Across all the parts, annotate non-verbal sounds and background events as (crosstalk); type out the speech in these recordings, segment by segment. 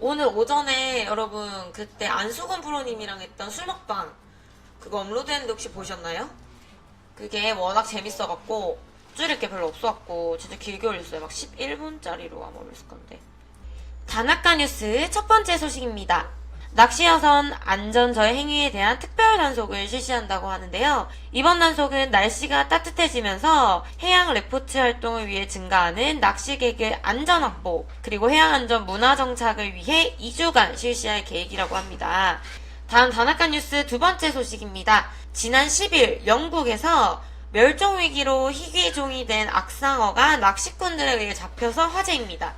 오늘 오전에 여러분 그때 안수근 프로님이랑 했던 술 먹방 그거 업로드했는데 혹시 보셨나요? 그게 워낙 재밌어갖고 줄일 게 별로 없어갖고 진짜 길게 올렸어요. 막 11분짜리로 아마 올렸을 건데. 다나카 뉴스 첫 번째 소식입니다. 낚시여선 안전저해 행위에 대한 특별 단속을 실시한다고 하는데요. 이번 단속은 날씨가 따뜻해지면서 해양 레포트 활동을 위해 증가하는 낚시객의 안전 확보, 그리고 해양 안전 문화 정착을 위해 2주간 실시할 계획이라고 합니다. 다음 다나카 뉴스 두 번째 소식입니다. 지난 10일 영국에서 멸종 위기로 희귀종이 된 악상어가 낚시꾼들에 의해 잡혀서 화제입니다.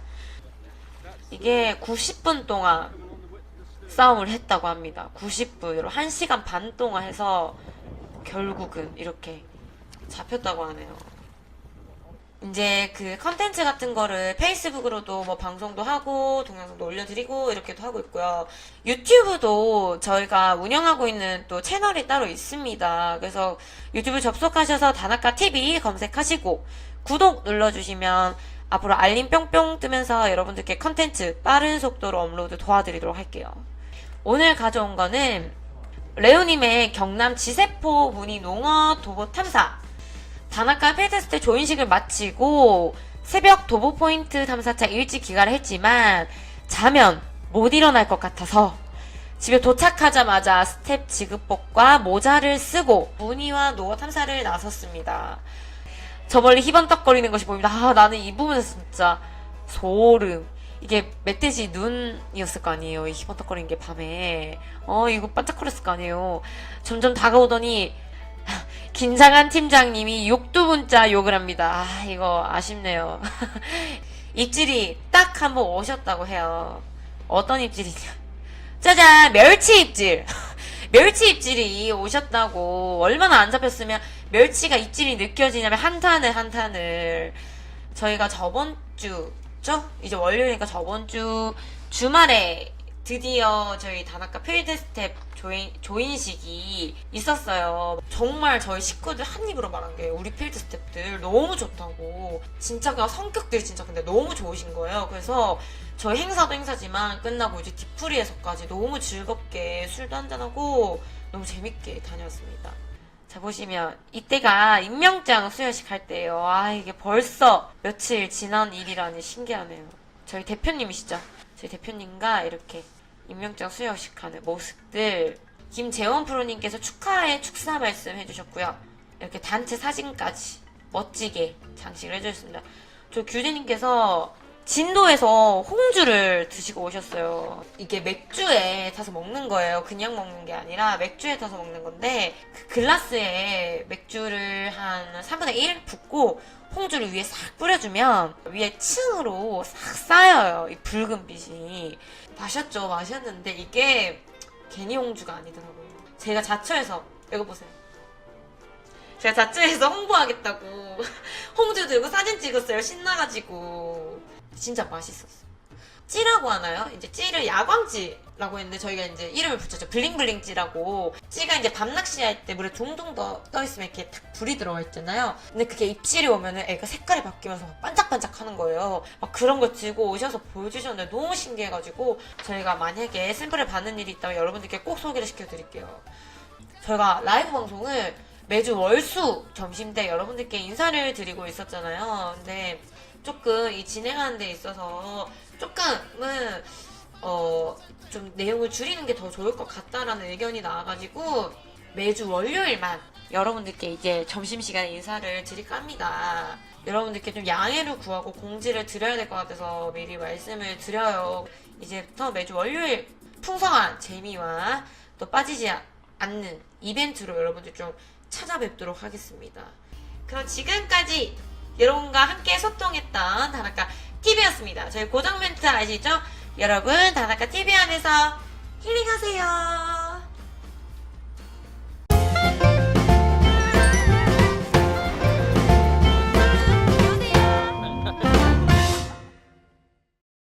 이게 90분 동안 싸움을 했다고 합니다. 90분으로 1시간 반 동안 해서 결국은 이렇게 잡혔다고 하네요. 이제 그 컨텐츠 같은 거를 페이스북으로도 뭐 방송도 하고 동영상도 올려드리고 이렇게도 하고 있고요. 유튜브도 저희가 운영하고 있는 또 채널이 따로 있습니다. 그래서 유튜브 접속하셔서 다나카 TV 검색하시고 구독 눌러주시면 앞으로 알림 뿅뿅 뜨면서 여러분들께 컨텐츠 빠른 속도로 업로드 도와드리도록 할게요. 오늘 가져온 거는 레오님의 경남 지세포 무늬 농어 도보 탐사 다나카 필드스트 조인식을 마치고 새벽 도보 포인트 탐사차 일찍 귀가를 했지만 자면 못 일어날 것 같아서 집에 도착하자마자 스텝 지급복과 모자를 쓰고 무늬와 노어 탐사를 나섰습니다. 저 멀리 희번떡거리는 것이 보입니다. 아, 나는 이 부분에서 진짜 소름. 이게 멧돼지 눈이었을 거 아니에요. 이 희번떡거리는 게 밤에. 어, 이거 반짝거렸을 거 아니에요. 점점 다가오더니 (laughs) 긴장한 팀장님이 욕두 문자 욕을 합니다. 아, 이거 아쉽네요. (laughs) 입질이 딱 한 번 오셨다고 해요. 어떤 입질이냐? 짜잔! 멸치 입질! (laughs) 멸치 입질이 오셨다고. 얼마나 안 잡혔으면 멸치가 입질이 느껴지냐면 한탄을 한탄을. 저희가 저번 주 죠? 이제 월요일이니까 저번 주 주말에 드디어 저희 다나카 필드 스텝 조인, 조인식이 있었어요. 정말 저희 식구들 한 입으로 말한 게 우리 필드 스텝들 너무 좋다고. 진짜 그냥 성격들이 진짜 근데 너무 좋으신 거예요. 그래서 저희 행사도 행사지만 끝나고 이제 뒤풀이에서까지 너무 즐겁게 술도 한잔하고 너무 재밌게 다녔습니다. 자 보시면 이때가 임명장 수여식 할 때예요. 아 이게 벌써 며칠 지난 일이라니 신기하네요. 저희 대표님이시죠? 저희 대표님과 이렇게 임명장 수여식 하는 모습들 김재원 프로님께서 축하의 축사 말씀 해주셨고요. 이렇게 단체 사진까지 멋지게 장식을 해주셨습니다. 저 규재님께서 진도에서 홍주를 드시고 오셨어요. 이게 맥주에 타서 먹는 거예요. 그냥 먹는 게 아니라 맥주에 타서 먹는 건데 그 글라스에 맥주를 한 3분의 1 붓고 홍주를 위에 싹 뿌려주면 위에 층으로 싹 쌓여요. 이 붉은 빛이. 마셨죠. 마셨는데 이게 괜히 홍주가 아니더라고요. 제가 자처해서 이거 보세요. 제가 자처해서 홍보하겠다고 (laughs) 홍주 들고 사진 찍었어요. 신나가지고. 진짜 맛있었어. 찌라고 하나요? 이제 찌를 야광찌라고 했는데 저희가 이제 이름을 붙였죠. 블링블링찌라고. 찌가 이제 밤낚시 할 때 물에 둥둥 떠, 떠 있으면 이렇게 탁 불이 들어가 있잖아요. 근데 그게 입질이 오면은 애가 색깔이 바뀌면서 막 반짝반짝 하는 거예요. 막 그런 거 들고 오셔서 보여주셨는데 너무 신기해가지고 저희가 만약에 샘플을 받는 일이 있다면 여러분들께 꼭 소개를 시켜드릴게요. 저희가 라이브 방송을 매주 월수 점심 때 여러분들께 인사를 드리고 있었잖아요. 근데 조금 이 진행하는 데 있어서 조금은 어 좀 내용을 줄이는 게 더 좋을 것 같다라는 의견이 나와가지고 매주 월요일만 여러분들께 이제 점심시간에 인사를 드릴까 합니다. 여러분들께 좀 양해를 구하고 공지를 드려야 될 것 같아서 미리 말씀을 드려요. 이제부터 매주 월요일 풍성한 재미와 또 빠지지 않는 이벤트로 여러분들 좀 찾아뵙도록 하겠습니다. 그럼 지금까지 여러분과 함께 소통했던 다나카 TV였습니다. 저희 고정 멘트 아시죠? 여러분, 다나카 TV 안에서 힐링하세요.